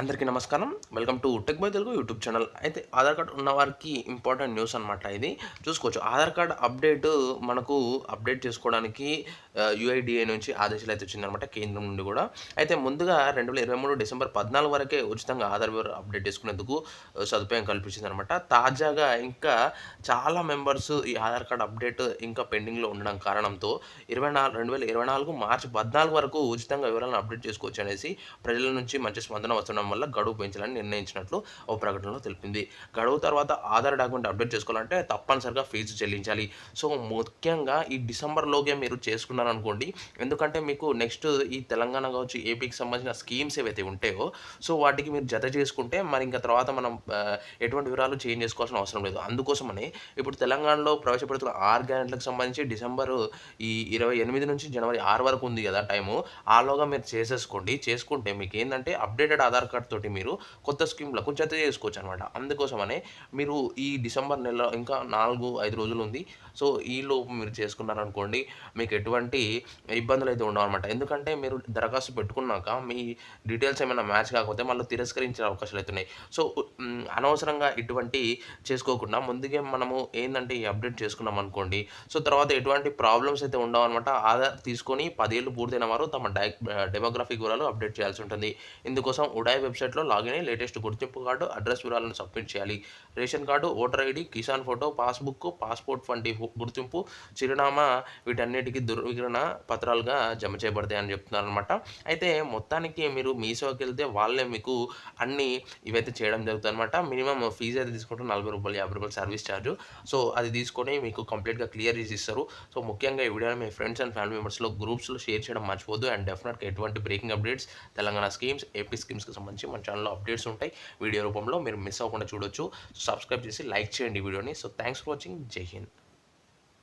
అందరికీ నమస్కారం. Welcome to tech by Telugu YouTube channel అయితే ఆధార్ కార్డ్ ఉన్న వారికి ఇంపార్టెంట్ న్యూస్ అనమాట ఇది. చూసుకోవచ్చు. ఆధార్ కార్డ్ అప్డేట్ మనకు అప్డేట్ చేసుకోవడానికి యుఐడిఏ నుంచి ఆదేశాలు అయితే వచ్చిందనమాట కేంద్రం నుండి కూడా. అయితే ముందుగా రెండు వేల ఇరవై మూడు డిసెంబర్ పద్నాలుగు వరకే ఉచితంగా ఆధార్ వివరం అప్డేట్ చేసుకునేందుకు సదుపాయం కల్పించిందనమాట తాజాగా ఇంకా చాలా మెంబర్స్ ఈ ఆధార్ కార్డ్ అప్డేట్ ఇంకా పెండింగ్లో ఉండడం కారణంతో ఇరవై నాలుగు రెండు వేల ఇరవై నాలుగు మార్చి పద్నాలుగు వరకు ఉచితంగా వివరాలను అప్డేట్ చేసుకోవచ్చు అనేసి ప్రజల నుంచి మంచి స్పందన వస్తున్నాం వల్ల గడువు పెంచాలని నిర్ణయించినట్లు ఓ ప్రకటనలో తెలిపింది. గడువు తర్వాత ఆధార్ డాక్యుమెంట్ అప్డేట్ చేసుకోవాలంటే తప్పనిసరిగా ఫీజు చెల్లించాలి. సో ముఖ్యంగా ఈ డిసెంబర్లోగే మీరు చేసుకున్నారనుకోండి ఎందుకంటే మీకు నెక్స్ట్ ఈ తెలంగాణ కావచ్చు ఏపీకి సంబంధించిన స్కీమ్స్ ఏవైతే ఉంటాయో సో వాటికి మీరు జత చేసుకుంటే మరి ఇంకా తర్వాత మనం ఎటువంటి వివరాలు చేంజ్ చేసుకోవాల్సిన అవసరం లేదు. అందుకోసమని ఇప్పుడు తెలంగాణలో ప్రవేశపెడుతున్న ఆరు గ్యారెంట్లకు సంబంధించి డిసెంబర్ ఈ ఇరవై ఎనిమిది నుంచి జనవరి ఆరు వరకు ఉంది కదా టైము. ఆలోగా మీరు చేసేసుకోండి. చేసుకుంటే మీకు ఏంటంటే అప్డేటెడ్ ఆధార్ కార్డ్ తోటి మీరు కొత్త స్కీమ్ల కొంచెం చేసుకోవచ్చు అనమాట అందుకోసమనే మీరు ఈ డిసెంబర్ నెల ఇంకా నాలుగు ఐదు రోజులు ఉంది సో ఈలోపు మీరు చేసుకున్నారనుకోండి మీకు ఎటువంటి ఇబ్బందులు అయితే ఉండవు అనమాట ఎందుకంటే మీరు దరఖాస్తు పెట్టుకున్నాక మీ డీటెయిల్స్ ఏమైనా మ్యాచ్ కాకపోతే మళ్ళీ తిరస్కరించే అవకాశాలు అవుతున్నాయి సో అనవసరంగా ఇటువంటి చేసుకోకుండా ముందుగా మనము ఏంటంటే ఈ అప్డేట్ చేసుకున్నాం అనుకోండి సో తర్వాత ఎటువంటి ప్రాబ్లమ్స్ అయితే ఉండవు అనమాట ఆధార్ తీసుకొని పదేళ్ళు పూర్తయిన వారు తమ డై డెమోగ్రఫిక్ వివరాలు అప్డేట్ చేయాల్సి ఉంటుంది. ఇందుకోసం ఉడాయ్ వెబ్సైట్లో లాగిన్ అయ్యి లేటెస్ట్ గుర్తింపు కార్డు అడ్రస్ వివరాలను సబ్మిట్ చేయాలి. Ration card voter ID Kisan photo passbook passport వంటి గుర్తింపు చిరునామా వీటన్నిటికీ ధృవీకరణ పత్రాలుగా జమ చేయబడతాయి అని చెప్తున్నారు అనమాట అయితే మొత్తానికి మీరు మీషోకి వెళ్తే వాళ్ళే మీకు అన్ని ఇవైతే చేయడం జరుగుతుంది అనమాట మినిమం ఫీజు అయితే తీసుకుంటారు నలభై రూపాయలు యాభై రూపాయలు సర్వీస్ ఛార్జ్ సో అది తీసుకొని మీకు కంప్లీట్గా క్లియర్ చేసి ఇస్తారు. సో ముఖ్యంగా ఈ వీడియోని మీ ఫ్రెండ్స్ అండ్ ఫ్యామిలీ మెంబర్స్లో గ్రూప్స్లో షేర్ చేయడం మర్చిపోద్దు అండ్ డెఫినెట్గా ఎటువంటి breaking updates Telangana schemes AP స్కీమ్స్కి సంబంధించి మన ఛానల్లో అప్డేట్స్ ఉంటాయి. వీడియో రూపంలో మీరు మిస్ అవ్వకుండా చూడొచ్చు. సబ్స్క్రైబ్ చేసి లైక్ చేయండి వీడియోని. సో థ్యాంక్స్ ఫర్ వాచింగ్ జై హింద్